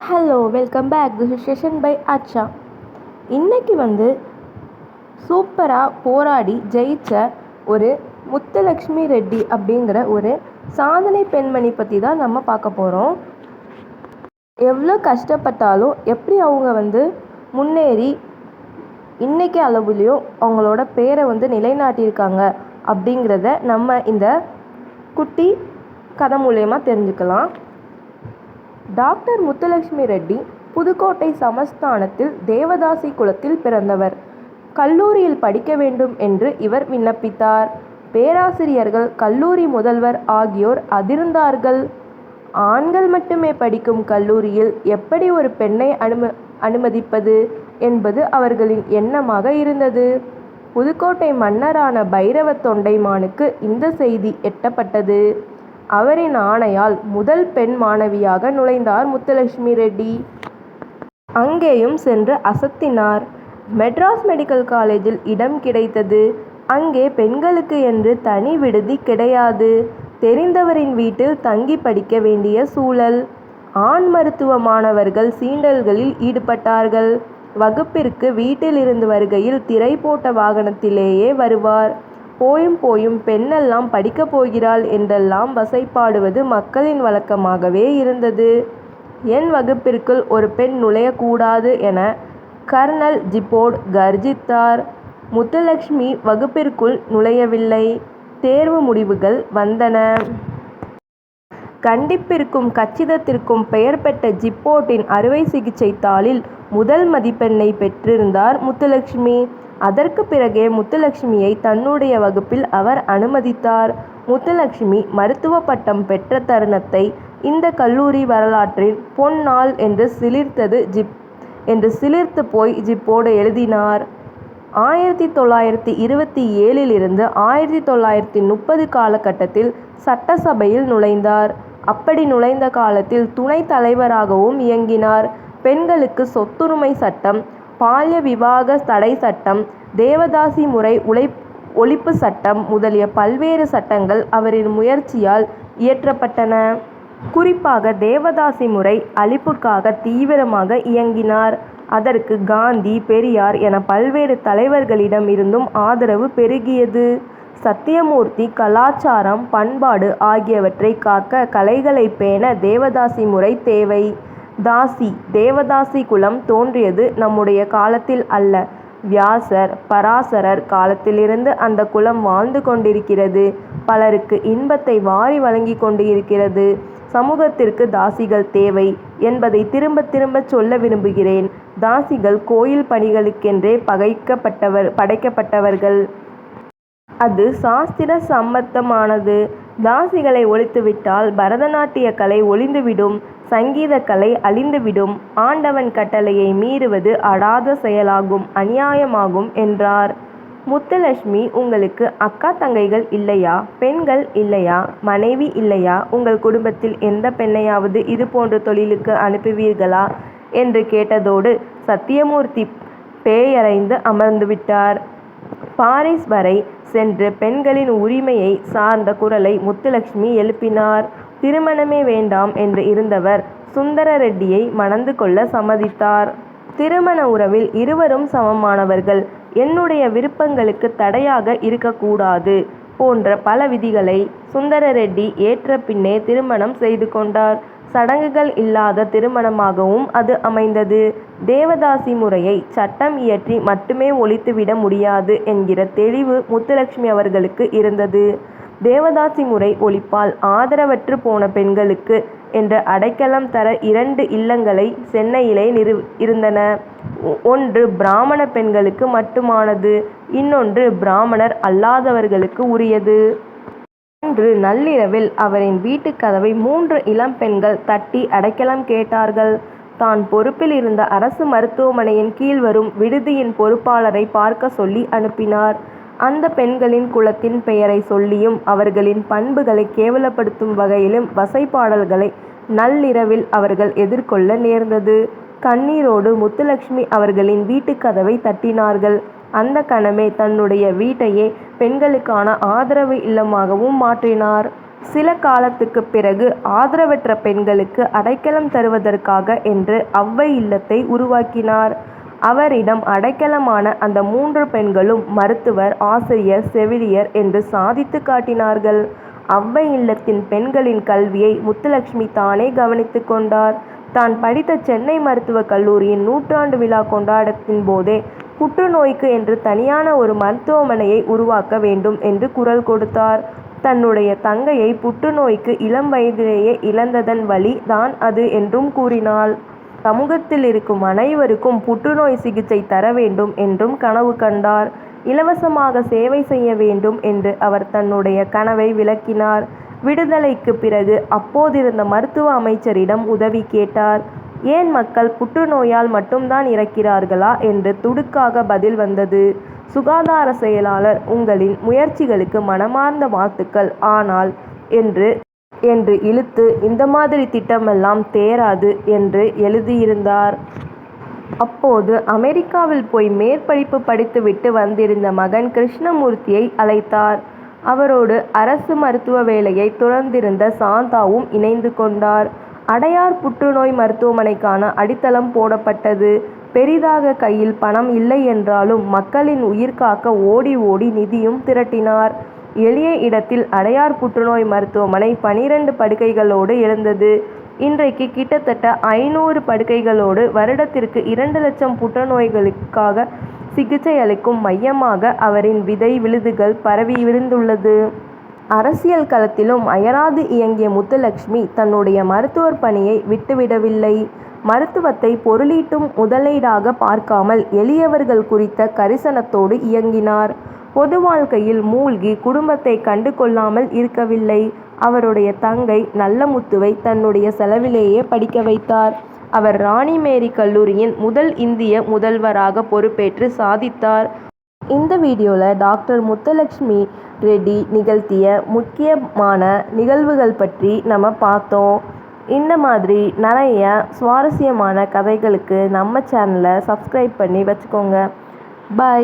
Hello welcome back this is session by அச்சா இன்னைக்கு வந்து சூப்பராக போராடி ஜெயிச்ச ஒரு முத்துலக்ஷ்மி ரெட்டி அப்படிங்கிற ஒரு சாதனை பெண்மணி பற்றி தான் நம்ம பார்க்க போகிறோம் எவ்வளோ கஷ்டப்பட்டாலும் எப்படி அவங்க வந்து முன்னேறி இன்றைக்கி அளவுலேயும் அவங்களோட பேரை வந்து நிலைநாட்டியிருக்காங்க அப்படிங்கிறத நம்ம இந்த குட்டி கதை மூலயமா தெரிஞ்சுக்கலாம். டாக்டர் முத்துலட்சுமி ரெட்டி புதுக்கோட்டை சமஸ்தானத்தில் தேவதாசி குலத்தில் பிறந்தவர். கல்லூரியில் படிக்க வேண்டும் என்று இவர் விண்ணப்பித்தார். பேராசிரியர்கள் கல்லூரி முதல்வர் ஆகியோர் அதிர்ந்தார்கள். ஆண்கள் மட்டுமே படிக்கும் கல்லூரியில் எப்படி ஒரு பெண்ணை அனும அனுமதிப்பது என்பது அவர்களின் எண்ணமாக இருந்தது. புதுக்கோட்டை மன்னரான பைரவ தொண்டைமானுக்கு இந்த செய்தி எட்டப்பட்டது. அவரின் ஆணையால் முதல் பெண் மாணவியாக நுழைந்தார் முத்துலட்சுமி ரெட்டி. அங்கேயும் சென்று அசத்தினார். மெட்ராஸ் மெடிக்கல் காலேஜில் இடம் கிடைத்தது. அங்கே பெண்களுக்கு என்று தனி விடுதி கிடையாது. தெரிந்தவரின் வீட்டில் தங்கி படிக்க வேண்டிய சூழல். ஆண் மருத்துவ மாணவர்கள் சீண்டல்களில் ஈடுபட்டார்கள். வகுப்பிற்கு வீட்டிலிருந்து வருகையில் திரை போட்ட வாகனத்திலேயே வருவார். போயும் போயும் பெண்ணெல்லாம் படிக்கப் போகிறாள் என்றெல்லாம் வசைபாடுவது மக்களின் வழக்கமாகவே இருந்தது. என் வகுப்பிற்குள் ஒரு பெண் நுழையக்கூடாது என கர்னல் ஜிப்போர்ட் கர்ஜித்தார். முத்துலட்சுமி வகுப்பிற்குள் நுழையவில்லை. தேர்வு முடிவுகள் வந்தன. கண்டிப்பிற்கும் கச்சிதத்திற்கும் பெயர் பெற்ற ஜிப்போட்டின் அறுவை சிகிச்சை தாளில் முதல் மதிப்பெண்ணை பெற்றிருந்தார் முத்துலட்சுமி அதற்கு பிறகே முத்துலட்சுமியை தன்னுடைய வகுப்பில் அவர் அனுமதித்தார். முத்துலட்சுமி மருத்துவ பட்டம் பெற்ற தருணத்தை இந்த கல்லூரி வரலாற்றின் பொன்னாள் என்று சிலிர்த்தது ஜிப் என்று சிலிர்த்து போய் ஜிப்போடு எழுதினார். ஆயிரத்தி தொள்ளாயிரத்தி இருபத்தி ஏழிலிருந்து ஆயிரத்தி தொள்ளாயிரத்தி முப்பது காலகட்டத்தில் சட்டசபையில் நுழைந்தார். அப்படி நுழைந்த காலத்தில் துணைத் தலைவராகவும் இயங்கினார். பெண்களுக்கு சொத்துரிமை சட்டம் பால்ய விவாக தடை சட்டம் தேவதாசி முறை உழை ஒழிப்பு சட்டம் முதலிய பல்வேறு சட்டங்கள் அவரின் முயற்சியால் இயற்றப்பட்டன. குறிப்பாக தேவதாசி முறை அழிப்புக்காக தீவிரமாக இயங்கினார். அதற்கு காந்தி பெரியார் என பல்வேறு தலைவர்களிடம் இருந்தும் ஆதரவு பெருகியது. சத்தியமூர்த்தி கலாச்சாரம் பண்பாடு ஆகியவற்றை காக்க கலைகளை பேண தேவதாசி முறை தேவை. தாசி தேவதாசி குலம் தோன்றியது நம்முடைய காலத்தில் அல்ல. வியாசர் பராசரர் காலத்திலிருந்து அந்த குலம் வாழ்ந்து கொண்டிருக்கிறது. பலருக்கு இன்பத்தை வாரி வழங்கி கொண்டு இருக்கிறது சமூகத்திற்கு தாசிகள் தேவை என்பதை திரும்ப திரும்ப சொல்ல விரும்புகிறேன். தாசிகள் கோயில் பணிகளுக்கென்றே பகைக்கப்பட்டவர் படைக்கப்பட்டவர்கள். அது சாஸ்திர சம்மத்தமானது தாசிகளை ஒழித்துவிட்டால் பரதநாட்டிய கலை ஒளிந்துவிடும் சங்கீதக்கலை கலை அழிந்துவிடும் ஆண்டவன் கட்டளையை மீறுவது அடாத செயலாகும் அநியாயமாகும் என்றார். முத்துலட்சுமி உங்களுக்கு அக்கா தங்கைகள் இல்லையா? பெண்கள் இல்லையா? மனைவி இல்லையா? உங்கள் குடும்பத்தில் எந்த பெண்ணையாவது இது போன்ற தொழிலுக்கு அனுப்புவீர்களா? என்று கேட்டதோடு சத்தியமூர்த்தி பேயறைந்து அமர்ந்துவிட்டார். பாரிஸ் வரை சென்று பெண்களின் உரிமையை சார்ந்த குரலை முத்துலட்சுமி எழுப்பினார். திருமணமே வேண்டாம் என்று இருந்தவர் சுந்தர ரெட்டியை மணந்து கொள்ள சம்மதித்தார். திருமண உறவில் இருவரும் சமமானவர்கள். என்னுடைய விருப்பங்களுக்கு தடையாக இருக்கக்கூடாது போன்ற பல விதிகளை சுந்தர ரெட்டி ஏற்ற பின்னே திருமணம் செய்து கொண்டார். சடங்குகள் இல்லாத திருமணமாகவும் அது அமைந்தது. தேவதாசி முறையை சட்டம் இயற்றி மட்டுமே ஒழித்துவிட முடியாது என்கிற தெளிவு முத்துலட்சுமி அவர்களுக்கு இருந்தது. தேவதாசி முறை ஒழிப்பால் ஆதரவற்று போன பெண்களுக்கு என்ற அடைக்கலம் தர இரண்டு இல்லங்களை சென்னையிலே நிறு இருந்தன. ஒன்று பிராமண பெண்களுக்கு மட்டுமானது இன்னொன்று பிராமணர் அல்லாதவர்களுக்கு உரியது. அன்று நள்ளிரவில் அவரின் வீட்டுக் கதவை மூன்று இளம் பெண்கள் தட்டி அடைக்கலம் கேட்டார்கள். தான் பொறுப்பில் இருந்த அரசு மருத்துவமனையின் கீழ் வரும் விடுதியின் பொறுப்பாளரை பார்க்க சொல்லி அனுப்பினார். அந்த பெண்களின் குலத்தின் பெயரை சொல்லியும் அவர்களின் பண்புகளை கேவலப்படுத்தும் வகையிலும் வசைபாடல்களை நள்ளிரவில் அவர்கள் எதிர்கொள்ள நேர்ந்தது. கண்ணீரோடு முத்துலட்சுமி அவர்களின் வீட்டுக் கதவை தட்டினார்கள். அந்த கணமே தன்னுடைய வீட்டையே பெண்களுக்கான ஆதரவு இல்லமாகவும் மாற்றினார் சில காலத்துக்குப் பிறகு ஆதரவற்ற பெண்களுக்கு அடைக்கலம் தருவதற்காக என்று அவ்வை இல்லத்தை உருவாக்கினார். அவரிடம் அடைக்கலமான அந்த மூன்று பெண்களும் மருத்துவர், ஆசிரியர், செவிலியர் என்று சாதித்து காட்டினார்கள். அவ்வை இல்லத்தின் பெண்களின் கல்வியை முத்துலட்சுமி தானே கவனித்து கொண்டார். தான் படித்த சென்னை மருத்துவக் கல்லூரியின் நூற்றாண்டு விழா கொண்டாடத்தின் போதே புற்றுநோய்க்கு என்று தனியான ஒரு மருத்துவமனையை உருவாக்க வேண்டும் என்று குரல் கொடுத்தார். தன்னுடைய தங்கையை புற்றுநோய்க்கு இளம் வயதிலேயே இழந்ததன் வழி தான் அது என்றும் கூறினாள் சமூகத்தில் இருக்கும் அனைவருக்கும் புற்றுநோய் சிகிச்சை தர வேண்டும் என்றும் கனவு கண்டார். இலவசமாக சேவை செய்ய வேண்டும் என்று அவர் தன்னுடைய கனவை விளக்கினார். விடுதலைக்குப் பிறகு அப்போதிருந்த மருத்துவ அமைச்சரிடம் உதவி கேட்டார். ஏன் மக்கள் புற்றுநோயால் மட்டும்தான் இறக்கிறார்களா என்று துடுக்காக பதில் வந்தது. சுகாதார செயலாளர் உங்களின் முயற்சிகளுக்கு மனமார்ந்த வாழ்த்துக்கள். ஆனால் என்று என்று இழுத்து இந்த மாதிரி திட்டமெல்லாம் தேறாது என்று எழுதியிருந்தார். அப்போது அமெரிக்காவில் போய் மேற்படிப்பு படித்துவிட்டு வந்திருந்த மகன் கிருஷ்ணமூர்த்தியை அழைத்தார். அவரோடு அரசு மருத்துவ வேலையை துறந்திருந்த சாந்தாவும் இணைந்து கொண்டார். அடையார் புற்றுநோய் மருத்துவமனைக்கான அடித்தளம் போடப்பட்டது. பெரிதாக கையில் பணம் இல்லை என்றாலும் மக்களின் உயிர் காக்க ஓடி ஓடி நிதியும் திரட்டினார். எளிய இடத்தில் அடையார் புற்றுநோய் மருத்துவமனை பன்னிரண்டு படுக்கைகளோடு எழுந்தது. இன்றைக்கு கிட்டத்தட்ட ஐந்நூறு படுக்கைகளோடு வருடத்திற்கு இரண்டு லட்சம் புற்றுநோயாளிகளுக்காக சிகிச்சை அளிக்கும் மையமாக அவரின் விதை விழுதுகள் பரவி விரிந்துள்ளது. அரசியல் களத்திலும் அயராது இயங்கிய முத்துலட்சுமி தன்னுடைய மருத்துவர் பணியை விட்டுவிடவில்லை. மருத்துவத்தை பொருளீட்டும் முதலீடாக பார்க்காமல் எளியவர்கள் குறித்த கரிசனத்தோடு இயங்கினார். பொது வாழ்க்கையில் மூழ்கி குடும்பத்தை கண்டு கொள்ளாமல் இருக்கவில்லை. அவருடைய தங்கை நல்லமுத்துவை தன்னுடைய செலவிலேயே படிக்க வைத்தார். அவர் ராணி மேரி கல்லூரியின் முதல் இந்திய முதல்வராக பொறுப்பேற்று சாதித்தார். இந்த வீடியோவில் டாக்டர் முத்தலக்ஷ்மி ரெட்டி நிகழ்த்திய முக்கியமான நிகழ்வுகள் பற்றி நம்ம பார்த்தோம். இந்த மாதிரி நிறைய சுவாரஸ்யமான கதைகளுக்கு நம்ம சேனலை சப்ஸ்கிரைப் பண்ணி வச்சுக்கோங்க. பை.